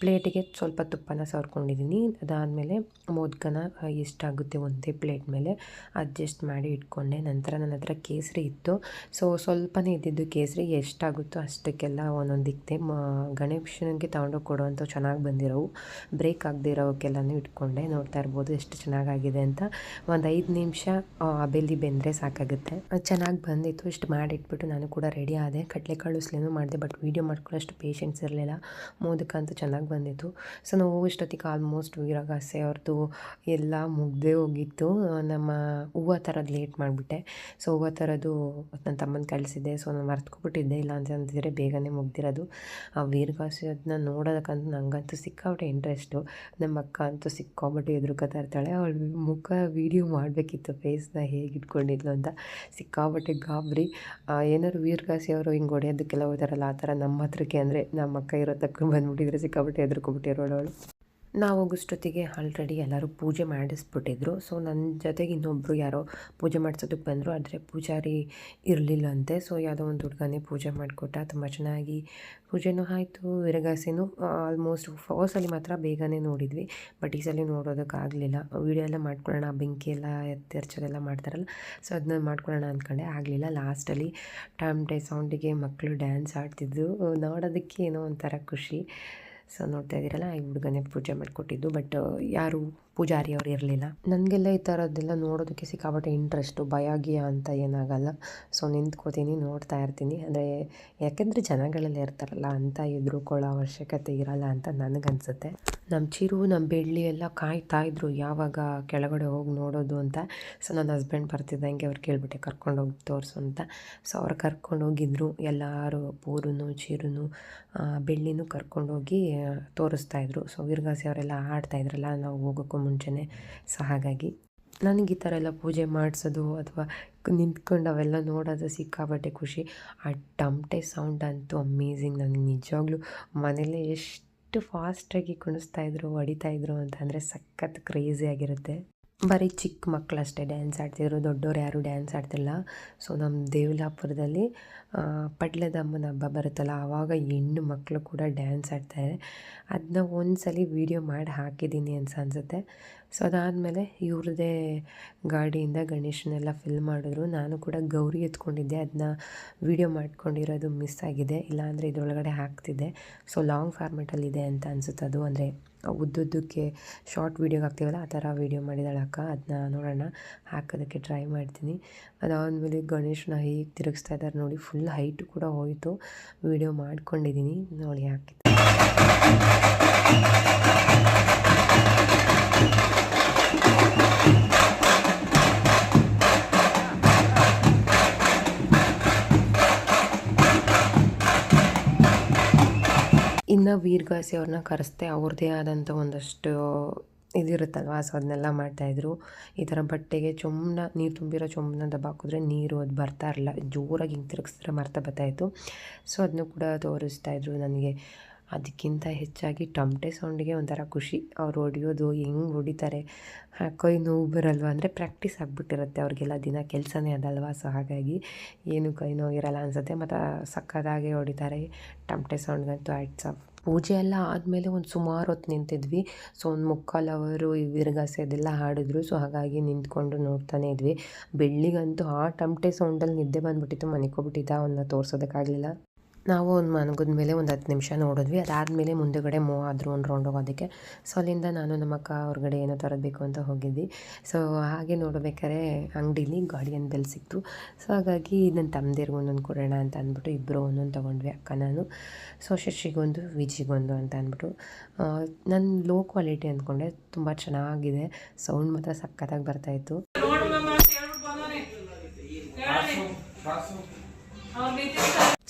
ಪ್ಲೇಟಿಗೆ ಸ್ವಲ್ಪ ತುಪ್ಪನ ಸವರ್ಕೊಂಡಿದ್ದೀನಿ. ಅದಾದಮೇಲೆ ಮೋದಕನ ಎಷ್ಟಾಗುತ್ತೆ ಒಂದೇ ಪ್ಲೇಟ್ ಮೇಲೆ ಅಡ್ಜಸ್ಟ್ ಮಾಡಿ ಇಟ್ಕೊಂಡೆ. ನಂತರ ನನ್ನ ಹತ್ರ ಕೇಸರಿ ಇತ್ತು. ಸೊ ಸ್ವಲ್ಪನೇ ಇದ್ದಿದ್ದು ಕೇಸರಿ ಎಷ್ಟಾಗುತ್ತೋ ಅಷ್ಟಕ್ಕೆಲ್ಲ ಒಂದೊಂದು ಇಕ್ತೆ ಮ, ಗಣೇಶನಿಗೆ ತೊಗೊಂಡೋಗಿ ಕೊಡುವಂಥ ಚೆನ್ನಾಗಿ ಬಂದಿರೋವು. ಬ್ರೇಕ್ ಆಗದೆ ಇರೋವಕ್ಕೆಲ್ಲನೂ ಇಟ್ಕೊಂಡೆ. ನೋಡ್ತಾ ಇರ್ಬೋದು ಎಷ್ಟು ಚೆನ್ನಾಗಾಗಿದೆ ಅಂತ. ಒಂದು ಐದು ನಿಮಿಷ ಬೆಲ್ಲಿ ಬೆಂದರೆ ಸಾಕಾಗುತ್ತೆ. ಚೆನ್ನಾಗಿ ಬಂದಿತ್ತು. ಇಷ್ಟು ಮಾಡಿಟ್ಬಿಟ್ಟು ನಾನು ಕೂಡ ರೆಡಿ ಆದೆ. ಕಡಲೆಕಾಳು ಸ್ಲೇನು ಮಾಡಿದೆ ಬಟ್ ವೀಡಿಯೋ ಮಾಡ್ಕೊಳ್ಳೋಷ್ಟು ಪೇಷನ್ಸ್ ಇರಲಿಲ್ಲ. ಮೋದಕ ಚೆನ್ನಾಗಿ ಬಂದಿತ್ತು. ಸೊ ನಾವು ಇಷ್ಟೊತ್ತಿಗೆ ಆಲ್ಮೋಸ್ಟ್ ವೀರಗಾಸೆ ಅವ್ರದ್ದು ಎಲ್ಲ ಮುಗ್ದೇ ಹೋಗಿತ್ತು. ನಮ್ಮ ಹೂವು ಥರದ್ದು ಲೇಟ್ ಮಾಡಿಬಿಟ್ಟೆ. ಸೊ ಹೂವು ಥರದ್ದು ನನ್ನ ತಮ್ಮನ ಕಳಿಸಿದ್ದೆ. ಸೊ ನಾನು ಮರ್ತ್ಕೊಬಿಟ್ಟಿದ್ದೆ. ಇಲ್ಲ ಅಂತ ಅಂತಿದ್ರೆ ಬೇಗನೆ ಮುಗ್ದಿರೋದು. ಆ ವೀರಗಾಸೆ ಅದನ್ನ ನೋಡೋದಕ್ಕಂತೂ ನನಗಂತೂ ಸಿಕ್ಕಾಬಿಟ್ಟೆ ಇಂಟ್ರೆಸ್ಟು ನಮ್ಮ ಅಕ್ಕ ಅಂತೂ ಸಿಕ್ಕಾಬಿಟ್ಟು ಎದುರುಕತಾ ಇರ್ತಾಳೆ ಅವಳು ಮುಖ ವೀಡಿಯೋ ಮಾಡಬೇಕಿತ್ತು. ಫೇಸ್ನ ಹೇಗೆ ಇಟ್ಕೊಂಡಿದ್ಲು ಅಂತ ಸಿಕ್ಕಾಬಿಟ್ಟೆ ಗಾಬರಿ. ಏನಾದ್ರು ವೀರಗಾಸಿ ಅವರು ಹಿಂಗೆ ಹೊಡೆಯೋದಕ್ಕೆಲ್ಲ ಹೋಗ್ತಾರಲ್ಲ, ಆ ಥರ ನಮ್ಮ ಹತ್ರಕ್ಕೆ ಅಂದರೆ ನಮ್ಮ ಅಕ್ಕ ಇರೋ ತಕ್ಕ ಬಂದುಬಿಟ್ಟಿದ್ರೆ ಸಿಕ್ಕಾಬಿಟ್ಟೆ ಎದುರ್ಕೊಬಿಟ್ಟಿರೋಳು ಅವಳು. ನಾವು ಹೋಗೋಷ್ಟೊತ್ತಿಗೆ ಆಲ್ರೆಡಿ ಎಲ್ಲರೂ ಪೂಜೆ ಮಾಡಿಸ್ಬಿಟ್ಟಿದ್ರು. ಸೊ ನನ್ನ ಜೊತೆಗೆ ಇನ್ನೊಬ್ಬರು ಯಾರೋ ಪೂಜೆ ಮಾಡಿಸೋದಕ್ಕೆ ಬಂದರು. ಆದರೆ ಪೂಜಾರಿ ಇರಲಿಲ್ಲ ಅಂತೆ ಸೊ ಯಾವುದೋ ಒಂದು ಹುಡುಗನೇ ಪೂಜೆ ಮಾಡಿಕೊಟ್ಟ. ತುಂಬ ಚೆನ್ನಾಗಿ ಪೂಜೆನೂ ಆಯಿತು, ವಿರಗಾಸಿನೂ ಆಲ್ಮೋಸ್ಟ್ ಫೋರ್ಸಲ್ಲಿ ಮಾತ್ರ ಬೇಗನೆ ನೋಡಿದ್ವಿ. ಬಟ್ ಈ ಸಲ ನೋಡೋದಕ್ಕಾಗಲಿಲ್ಲ ವೀಡಿಯೋ ಎಲ್ಲ ಮಾಡ್ಕೊಳ್ಳೋಣ, ಬೆಂಕಿ ಎಲ್ಲ ಎತ್ತಿರ್ಚೋದೆಲ್ಲ ಮಾಡ್ತಾರಲ್ಲ. ಸೊ ಅದನ್ನ ಮಾಡ್ಕೊಳ್ಳೋಣ ಅಂದ್ಕೊಂಡೆ ಆಗಲಿಲ್ಲ. ಲಾಸ್ಟಲ್ಲಿ ಟೈಮ್ ಡೇ ಸೌಂಡಿಗೆ ಮಕ್ಕಳು ಡ್ಯಾನ್ಸ್ ಆಡ್ತಿದ್ದು ನೋಡೋದಕ್ಕೆ ಏನೋ ಒಂಥರ ಖುಷಿ. ಸೊ ನೋಡ್ತಾ ಇದ್ದೀರಲ್ಲ ಈ ಹುಡುಗನೇ ಪೂಜೆ ಮಾಡಿಕೊಟ್ಟಿದ್ದು. ಬಟ್ ಯಾರು ಪೂಜಾರಿ ಅವ್ರು ಇರಲಿಲ್ಲ. ನನಗೆಲ್ಲ ಈ ಥರದ್ದೆಲ್ಲ ನೋಡೋದಕ್ಕೆ ಸಿಕ್ಕಾಪಟ್ಟೆ ಇಂಟ್ರೆಸ್ಟು ಭಯ ಅಂತ ಏನಾಗಲ್ಲ. ಸೊ ನಿಂತ್ಕೋತೀನಿ, ನೋಡ್ತಾ ಇರ್ತೀನಿ. ಅಂದರೆ ಯಾಕೆಂದರೆ ಜನಗಳೆಲ್ಲ ಇರ್ತಾರಲ್ಲ, ಅಂತ ಎದುರುಕೊಳ್ಳೋ ಅವಶ್ಯಕತೆ ಇರಲ್ಲ ಅಂತ ನನಗನ್ಸುತ್ತೆ. ನಮ್ಮ ಚಿರು ನಮ್ಮ ಬೆಳ್ಳಿ ಎಲ್ಲ ಕಾಯ್ತಾ ಇದ್ರು, ಯಾವಾಗ ಕೆಳಗಡೆ ಹೋಗಿ ನೋಡೋದು ಅಂತ. ಸೊ ನನ್ನ ಹಸ್ಬೆಂಡ್ ಬರ್ತಿದ್ದಂಗೆ ಅವ್ರು ಕೇಳಿಬಿಟ್ಟೆ ಕರ್ಕೊಂಡೋಗಿ ತೋರಿಸು ಅಂತ. ಸೊ ಅವ್ರು ಕರ್ಕೊಂಡೋಗಿದ್ರು ಎಲ್ಲರೂ ಪೂರುನು ಚಿರುನು ಬೆಳ್ಳಿನೂ ಕರ್ಕೊಂಡೋಗಿ ತೋರಿಸ್ತಾಯಿದ್ರು ಸೊ ವೀರ್ಗಾಸಿ ಅವರೆಲ್ಲ ಆಡ್ತಾಯಿದ್ರಲ್ಲ ನಾವು ಹೋಗೋಕ್ಕೂ ಮುಂಚೆನೇ. ಸೊ, ಹಾಗಾಗಿ ನನಗೆ ಈ ಥರ ಎಲ್ಲ ಪೂಜೆ ಮಾಡಿಸೋದು ಅಥವಾ ನಿಂತ್ಕೊಂಡು ಅವೆಲ್ಲ ನೋಡೋದು ಸಿಕ್ಕಾಪಟ್ಟೆ ಖುಷಿ. ಆ ಟಮಟೆ ಸೌಂಡ್ ಅಂತೂ ಅಮೇಝಿಂಗ್ ನನಗೆ ನಿಜವಾಗ್ಲೂ ಮನೇಲೇ ಎಷ್ಟು ಫಾಸ್ಟಾಗಿ ಕುಣಿಸ್ತಾಯಿದ್ರು ಹೊಡಿತಾಯಿದ್ರು ಅಂತ ಅಂದರೆ ಸಖತ್ ಕ್ರೇಜಿ ಆಗಿರುತ್ತೆ. ಬರೀ ಚಿಕ್ಕ ಮಕ್ಕಳು ಅಷ್ಟೇ ಡ್ಯಾನ್ಸ್ ಆಡ್ತಿದ್ರು ದೊಡ್ಡೋರು ಯಾರೂ ಡ್ಯಾನ್ಸ್ ಆಡ್ತಿಲ್ಲ. ಸೊ ನಮ್ಮ ದೇವಲಾಪುರದಲ್ಲಿ ಪಡ್ಲದ ಅಮ್ಮನ ಹಬ್ಬ ಬರುತ್ತಲ್ಲ, ಆವಾಗ ಹೆಣ್ಣು ಮಕ್ಕಳು ಕೂಡ ಡ್ಯಾನ್ಸ್ ಆಡ್ತಾರೆ. ಅದನ್ನ ಒಂದು ಸಲ ವೀಡಿಯೋ ಮಾಡಿ ಹಾಕಿದ್ದೀನಿ ಅಂತ ಅನಿಸುತ್ತೆ. ಸೊ ಅದಾದಮೇಲೆ ಇವ್ರದ್ದೇ ಗಾಡಿಯಿಂದ ಗಣೇಶನೆಲ್ಲ ಫಿಲ್ ಮಾಡಿದ್ರು. ನಾನು ಕೂಡ ಗೌರಿ ಎತ್ಕೊಂಡಿದ್ದೆ. ಅದನ್ನ ವೀಡಿಯೋ ಮಾಡ್ಕೊಂಡಿರೋದು ಮಿಸ್ ಆಗಿದೆ. ಇಲ್ಲಾಂದರೆ ಇದರೊಳಗಡೆ ಹಾಕ್ತಿದ್ದೆ. ಸೊ ಲಾಂಗ್ ಫಾರ್ಮೆಟಲ್ಲಿದೆ ಅಂತ ಅನಿಸುತ್ತೆ ಅದು. ಅಂದರೆ ಉದ್ದುದ್ದಕ್ಕೆ ಶಾರ್ಟ್ ವೀಡಿಯೋಗೆ ಹಾಕ್ತೀವಲ್ಲ, ಆ ಥರ ವೀಡಿಯೋ ಮಾಡಿದಾಳೆ ಅಕ್ಕ. ಅದನ್ನ ನೋಡೋಣ, ಹಾಕೋದಕ್ಕೆ ಟ್ರೈ ಮಾಡ್ತೀನಿ. ಅದಾದಮೇಲೆ ಗಣೇಶನ ಹೇಗೆ ತಿರುಗಿಸ್ತಾ ಇದ್ದಾರೆ ನೋಡಿ ಫುಲ್ ಹೈಟ್ ಕೂಡ ಹೋಯಿತು. ವೀಡಿಯೋ ಮಾಡ್ಕೊಂಡಿದ್ದೀನಿ. ನೋಡಿ ಹಾಕಿ ಇನ್ನು ವೀರ್ಗಾಸಿ ಅವ್ರನ್ನ ಕರೆಸ್ದೆ ಅವ್ರದ್ದೇ ಆದಂಥ ಒಂದಷ್ಟು ಇದಿರುತ್ತಲ್ವ? ಸೊ ಅದನ್ನೆಲ್ಲ ಮಾಡ್ತಾಯಿದ್ರು ಈ ಥರ ಬಟ್ಟೆಗೆ ಚೊಂಬನ ನೀರು ತುಂಬಿರೋ ಚೊಂಬನ ದಬ್ಬ ಹಾಕಿದ್ರೆ ನೀರು ಅದು ಬರ್ತಾ ಇರಲಿಲ್ಲ. ಜೋರಾಗಿ ಹಿಂಗೆ ತಿರುಗಿಸಿದ್ರೆ ಮರ್ತಾ ಬರ್ತಾಯಿತ್ತು ಸೊ ಅದನ್ನು ಕೂಡ ತೋರಿಸ್ತಾಯಿದ್ರು ನನಗೆ. ಅದಕ್ಕಿಂತ ಹೆಚ್ಚಾಗಿ ಟಮಟೆ ಸೌಂಡಿಗೆ ಒಂಥರ ಖುಷಿ. ಅವ್ರು ಹೊಡಿಯೋದು, ಹೆಂಗೆ ಹೊಡಿತಾರೆ? ಕೈ ನೋವು ಬರಲ್ವ? ಅಂದರೆ ಪ್ರಾಕ್ಟೀಸ್ ಆಗಿಬಿಟ್ಟಿರುತ್ತೆ. ಅವ್ರಿಗೆಲ್ಲ ದಿನ ಕೆಲಸನೇ ಅದಲ್ವ? ಸೊ ಹಾಗಾಗಿ ಏನು ಕೈ ನೋವು ಇರಲ್ಲ ಅನಿಸುತ್ತೆ. ಮತ್ತು ಸಕ್ಕದಾಗೆ ಹೊಡಿತಾರೆ. ಟಮಟೆ ಸೌಂಡ್ಗಂತೂ ಆಯ್ತು ಪೂಜೆ ಎಲ್ಲ ಆದಮೇಲೆ ಒಂದು ಸುಮಾರು ಹೊತ್ತು ನಿಂತಿದ್ವಿ. ಸೊ ಒಂದು ಮುಕ್ಕಾಲು ಅವರು ಈ ವಿರಗಾಸೆ ಅದೆಲ್ಲ ಹಾಡಿದ್ರು. ಸೊ ಹಾಗಾಗಿ ನಿಂತ್ಕೊಂಡು ನೋಡ್ತಾನೆ ಇದ್ವಿ. ಬೆಳ್ಳಿಗಂತೂ ಆ ಟಮಟೆ ಸೌಂಡಲ್ಲಿ ನಿದ್ದೆ ಬಂದುಬಿಟ್ಟಿತ್ತು. ಮನಿಕೋಬಿಟ್ಟಿದ್ದ ಅವನ್ನ ತೋರ್ಸೋದಕ್ಕಾಗಲಿಲ್ಲ. ನಾವು ಒಂದು ಮನಗದ ಮೇಲೆ ಒಂದು ಹತ್ತು ನಿಮಿಷ ನೋಡಿದ್ವಿ. ಅದಾದಮೇಲೆ ಮುಂದೆಗಡೆ ಮೂವ್ ಆದರು ಒಂದು ರೌಂಡ್ ಹೋಗೋದಕ್ಕೆ. ಸೊ ಅಲ್ಲಿಂದ ನಾನು ನಮ್ಮ ಅಕ್ಕ ಹೊರಗಡೆ ಏನೋ ತರಬೇಕು ಅಂತ ಹೋಗಿದ್ವಿ. ಸೊ ಹಾಗೆ ನೋಡಬೇಕಾದ್ರೆ ಅಂಗಡೀಲಿ ಗಾರ್ಡಿಯನ್ ಬೆಲ್ ಸಿಕ್ತು. ಸೊ ಹಾಗಾಗಿ ನನ್ನ ತಮ್ಮದಿರ್ಗೆ ಒಂದೊಂದು ಕೊಡೋಣ ಅಂತ ಅಂದ್ಬಿಟ್ಟು ಇಬ್ಬರು ಒಂದೊಂದು ತೊಗೊಂಡ್ವಿ ಅಕ್ಕ ನಾನು. ಸೊ ಶಶಿಗೊಂದು ವಿಜಿಗೊಂದು ಅಂತ ಅಂದ್ಬಿಟ್ಟು. ನಾನು ಲೋ ಕ್ವಾಲಿಟಿ ಅಂದ್ಕೊಂಡೆ. ತುಂಬ ಚೆನ್ನಾಗಿದೆ. ಸೌಂಡ್ ಮಾತ್ರ ಸಕ್ಕತ್ತಾಗಿ ಬರ್ತಾಯಿತ್ತು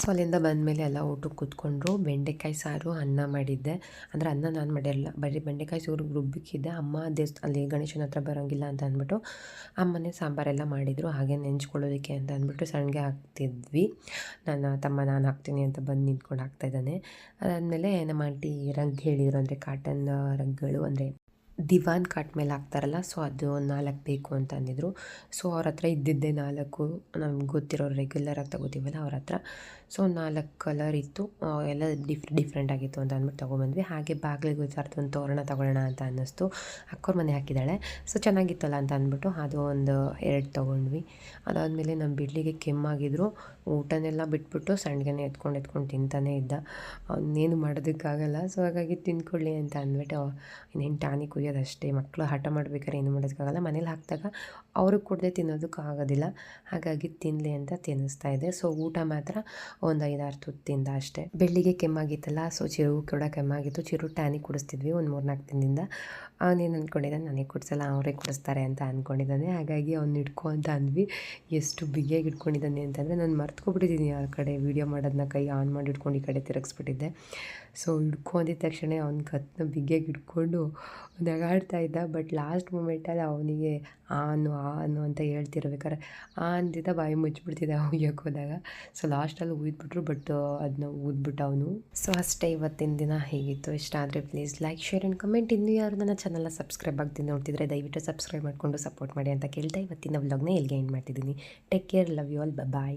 ಸೊ ಅಲ್ಲಿಂದ ಬಂದಮೇಲೆ ಎಲ್ಲ ಊಟಕ್ಕೆ ಕೂತ್ಕೊಂಡ್ರು. ಬೆಂಡೆಕಾಯಿ ಸಾರು ಅನ್ನ ಮಾಡಿದ್ದೆ. ಅಂದರೆ ಅನ್ನ ನಾನು ಮಾಡಿರಲ್ಲ ಬರೀ ಬೆಂಡೆಕಾಯಿ ಸೂರು ರುಬ್ಬಿಕ್ಕಿದ್ದೆ ಅಮ್ಮ ದೇವಸ್ಥ, ಅಲ್ಲಿ ಗಣೇಶನ ಹತ್ರ ಬರೋಂಗಿಲ್ಲ ಅಂತ ಅಂದ್ಬಿಟ್ಟು ಅಮ್ಮನೇ ಸಾಂಬಾರೆಲ್ಲ ಮಾಡಿದರು. ಹಾಗೆ ನೆಂಚ್ಕೊಳ್ಳೋದಕ್ಕೆ ಅಂತ ಅಂದ್ಬಿಟ್ಟು ಸಣ್ಣಗೆ ಹಾಕ್ತಿದ್ವಿ. ನನ್ನ ತಮ್ಮ, ನಾನು ಹಾಕ್ತೀನಿ ಅಂತ ಬಂದು ನಿಂತ್ಕೊಂಡು ಹಾಕ್ತಾಯಿದ್ದಾನೆ ಅದಾದಮೇಲೆ ನಮ್ಮ ಆಂಟಿ ರಗ್ ಹೇಳಿದರು ಅಂದರೆ ಕಾಟನ್ ರಗ್ಗಳು ಅಂದರೆ ದಿವಾನ್ ಕಾಟ್ ಮೇಲೆ ಹಾಕ್ತಾರಲ್ಲ, ಸೊ ಅದು ಒಂದು ನಾಲ್ಕು ಬೇಕು ಅಂತ ಅಂದಿದ್ರು. ಸೊ ಅವ್ರ ಹತ್ರ ಇದ್ದಿದ್ದೆ ನಾಲ್ಕು. ನಮ್ಗೆ ಗೊತ್ತಿರೋರು ರೆಗ್ಯುಲರಾಗಿ ತಗೋತೀವಲ್ಲ ಅವ್ರ ಹತ್ರ. ಸೊ, ನಾಲ್ಕು ಕಲರ್ ಇತ್ತು. ಎಲ್ಲ ಡಿಫ್ ಡಿಫ್ರೆಂಟ್ ಆಗಿತ್ತು ಅಂತ ಅಂದ್ಬಿಟ್ಟು ತೊಗೊಂಬಂದ್ವಿ ಹಾಗೆ ಬಾಗಿಲಿಗೆ ಥರದ್ದು ಒಂದು ತೋರಣ ತೊಗೊಳ್ಳೋಣ ಅಂತ ಅನ್ನಿಸ್ತು. ಅಕ್ಕೋರ ಮನೆ ಹಾಕಿದ್ದಾಳೆ. ಸೊ, ಚೆನ್ನಾಗಿತ್ತಲ್ಲ ಅಂತ ಅಂದ್ಬಿಟ್ಟು ಅದು ಒಂದು ಎರಡು ತೊಗೊಂಡ್ವಿ. ಅದಾದಮೇಲೆ ನಮ್ಮ ಬಿಡ್ಲಿಗೆ ಕೆಮ್ಮಾಗಿದ್ರು. ಊಟನೆಲ್ಲ ಬಿಟ್ಬಿಟ್ಟು ಸಣ್ಣಗೆನೆ ಎತ್ಕೊಂಡು ಎತ್ಕೊಂಡು ತಿಂತಾನೆ ಇದ್ದ. ಅವನ್ನೇನು ಮಾಡೋದಕ್ಕಾಗಲ್ಲ. ಸೊ, ಹಾಗಾಗಿ ತಿನ್ಕೊಳ್ಳಿ ಅಂತ ಅಂದ್ಬಿಟ್ಟು, ಇನ್ನೇನು ಟಾನಿ ಕುಯ್ಯೋದು ಅಷ್ಟೇ ಮಕ್ಕಳು ಹಠ ಮಾಡ್ಬೇಕಾದ್ರೆ ಏನು ಮಾಡೋದಕ್ಕಾಗಲ್ಲ. ಮನೇಲಿ ಹಾಕಿದಾಗ ಅವ್ರಿಗೆ ಕೊಡದೆ ತಿನ್ನೋದಕ್ಕೆ ಆಗೋದಿಲ್ಲ ಹಾಗಾಗಿ ತಿನ್ನಲಿ ಅಂತ ತಿನ್ನಿಸ್ತಾ ಇದೆ ಸೊ, ಊಟ ಮಾತ್ರ ಒಂದು ಐದಾರು ತುತ್ತಿಂದ ಅಷ್ಟೇ. ಬೆಳ್ಳಿಗೆ ಕೆಮ್ಮಾಗಿತ್ತಲ್ಲ ಸೊ ಚಿರು ಕೂಡ ಕೆಮ್ಮಾಗಿತ್ತು. ಚಿರು ಟ್ಯಾನಿಕ್ ಕುಡಿಸ್ತಿದ್ವಿ ಒಂದು ಮೂರು ನಾಲ್ಕು ದಿನದಿಂದ ಅವನೇನು ಅಂದ್ಕೊಂಡಿದ್ದಾನೆ ನನಗೆ ಕುಡಿಸಲ್ಲ, ಅವರೇ ಕುಡಿಸ್ತಾರೆ ಅಂತ ಅಂದ್ಕೊಂಡಿದ್ದಾನೆ ಹಾಗಾಗಿ ಅವ್ನು ಹಿಡ್ಕೊ ಅಂತ ಅಂದ್ವಿ. ಎಷ್ಟು ಬಿಗಿಯಾಗಿ ಇಟ್ಕೊಂಡಿದ್ದಾನೆ ಅಂತಂದರೆ, ನಾನು ಮರ್ತ್ಕೊಬಿಟ್ಟಿದ್ದೀನಿ ಆ ಕಡೆ. ವೀಡಿಯೋ ಮಾಡೋದನ್ನ ಕೈ ಆನ್ ಮಾಡಿ ಇಟ್ಕೊಂಡು ಈ ಕಡೆ ತಿರುಗಿಸ್ಬಿಟ್ಟಿದ್ದೆ. ಸೊ ಹಿಡ್ಕೊ ಅಂದಿದ ತಕ್ಷಣ ಅವ್ನ ಕತ್ತನ್ನ ಬಿಗಿಯಾಗಿ ಹಿಡ್ಕೊಂಡು ನಗಾಡ್ತಾ ಇದ್ದ. ಬಟ್ ಲಾಸ್ಟ್ ಮೂಮೆಂಟಲ್ಲಿ ಅವನಿಗೆ ಆನು ಆನು ಅಂತ ಹೇಳ್ತಿರ್ಬೇಕಾರೆ ಆ ಅಂದಿದ್ದ ಬಾಯಿ ಮುಚ್ಚಿಬಿಡ್ತಿದ್ದೆ ಉಯ್ಯಕ್ಕೆ ಹೋದಾಗ ಸೊ ಲಾಸ್ಟಲ್ಲಿ ಊದ್ಬಿಟ್ರು, ಬಟ್ ಅದನ್ನ ಊದ್ಬಿಟ್ಟು ಅವನು. ಸೊ ಅಷ್ಟೇ ಇವತ್ತಿನ ದಿನ ಹೇಗಿತ್ತು? ಇಷ್ಟ ಆದರೆ please like, share and comment. ಇನ್ನೂ ಯಾರು ನನ್ನ ಚಾನಲ್ನ ಸಬ್ಸ್ಕ್ರೈಬ್ ಆಗ್ತೀನಿ ನೋಡ್ತಿದ್ರೆ ದಯವಿಟ್ಟು ಸಬ್ಸ್ಕ್ರೈಬ್ ಮಾಡಿಕೊಂಡು ಸಪೋರ್ಟ್ ಮಾಡಿ ಅಂತ ಕೇಳ್ತಾ ಇವತ್ತಿನ ವ್ಲಾಗ್ನ ಎಲ್ಲಿಗೆ ಎಂಡ್ ಮಾಡ್ತಿದ್ದೀನಿ. Take care love you all bye